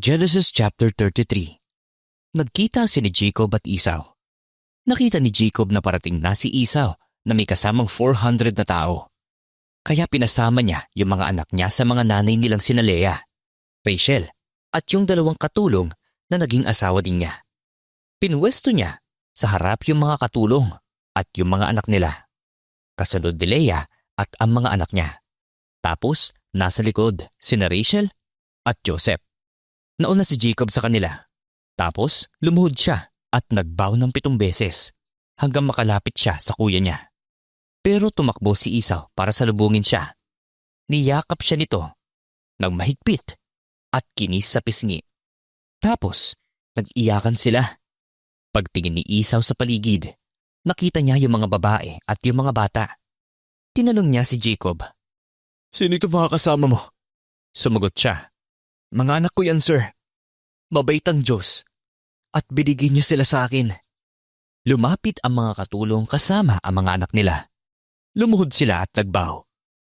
Genesis chapter 33 Nagkita si ni Jacob at Esau. Nakita ni Jacob na parating na si Esau na may kasamang 400 na tao. Kaya pinasama niya yung mga anak niya sa mga nanay nilang sina Leah, Rachel, at yung dalawang katulong na naging asawa din niya. Pinwesto niya sa harap yung mga katulong at yung mga anak nila. Kasunod ni Leah at ang mga anak niya. Tapos, nasa likod sina Rachel at Joseph. Nauna si Jacob sa kanila. Tapos, lumuhod siya at nagbaw ng pitong beses hanggang makalapit siya sa kuya niya. Pero tumakbo si Esau para salubungin siya. Niyakap siya nito ng mahigpit at kinis sa pisngi. Tapos, nag-iyakan sila. Pagtingin ni Esau sa paligid, nakita niya yung mga babae at yung mga bata. Tinanong niya si Jacob. Sino ito mga kasama mo? Sumagot siya. Mga anak ko yan, sir. Mabait ang Diyos. At binigyan niyo sila sa akin. Lumapit ang mga katulong kasama ang mga anak nila. Lumuhod sila at nagbaw.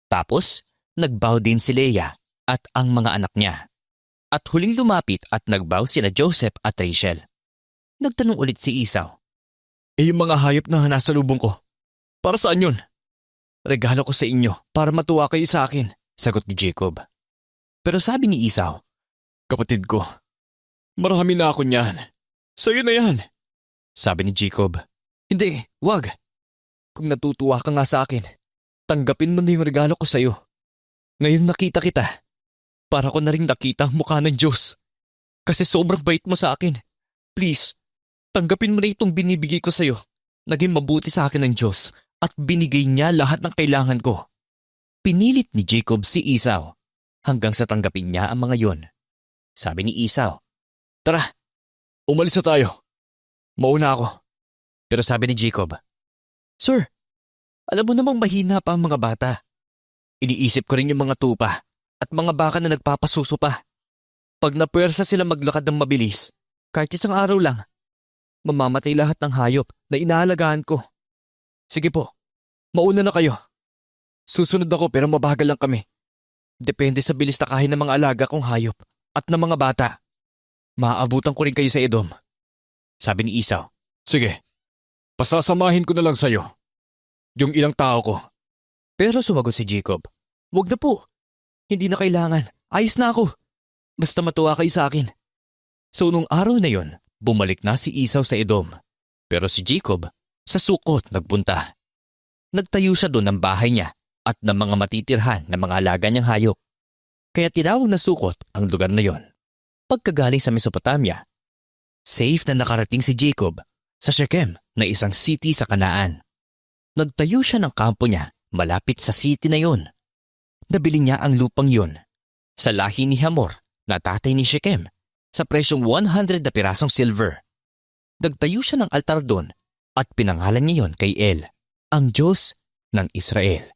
Tapos, nagbaw din si Leah at ang mga anak niya. At huling lumapit at nagbaw sina Joseph at Rachel. Nagtanong ulit si Esau. Eh yung mga hayop na nasa lubong ko, para saan yun? Regalo ko sa inyo para matuwa kayo sa akin, sagot ni Jacob. Pero sabi ni Esau, Kapatid ko, marami na ako niyan. Sa'yo na yan. Sabi ni Jacob, Hindi, wag. Kung natutuwa ka nga sa akin, tanggapin mo na yung regalo ko sa'yo. Ngayon nakita kita. Para ko na rin nakita ang mukha ng Diyos. Kasi sobrang bait mo sa akin. Please, tanggapin mo na itong binibigay ko sa'yo. Naging mabuti sa akin ng Diyos at binigay niya lahat ng kailangan ko. Pinilit ni Jacob si Esau hanggang sa tanggapin niya ang mga yon. Sabi ni Esau, Tara, umalis na tayo. Mauna ako. Pero sabi ni Jacob, Sir, alam mo namang mahina pa ang mga bata. Iniisip ko rin yung mga tupa at mga baka na nagpapasuso pa. Pag napwersa sila maglakad ng mabilis, kahit isang araw lang, mamamatay lahat ng hayop na inaalagaan ko. Sige po, mauna na kayo. Susunod ako pero mabagal lang kami. Depende sa bilis na kain ng mga alaga kong hayop at ng mga bata. Maaabutan ko rin kayo sa Edom. Sabi ni Esau. Sige, pasasamahin ko na lang sa'yo. Yung ilang tao ko. Pero sumagot si Jacob. Huwag na po. Hindi na kailangan. Ayos na ako. Basta matuwa kayo sa akin. So nung araw na yon, bumalik na si Esau sa Edom. Pero si Jacob, sa sukot nagpunta. Nagtayo siya doon ng bahay niya at ng mga matitirhan ng mga alaga niyang hayop. Kaya tinawag na sukot ang lugar na yon. Pagkagaling sa Mesopotamia, safe na nakarating si Jacob sa Shechem na isang city sa Kanaan. Nagtayo siya ng kampo niya malapit sa city na yon. Nabili niya ang lupang yon sa lahi ni Hamor na tatay ni Shechem sa presyong 100 na pirasong silver. Nagtayo siya ng altar doon at pinangalan niya yon kay El, ang Diyos ng Israel.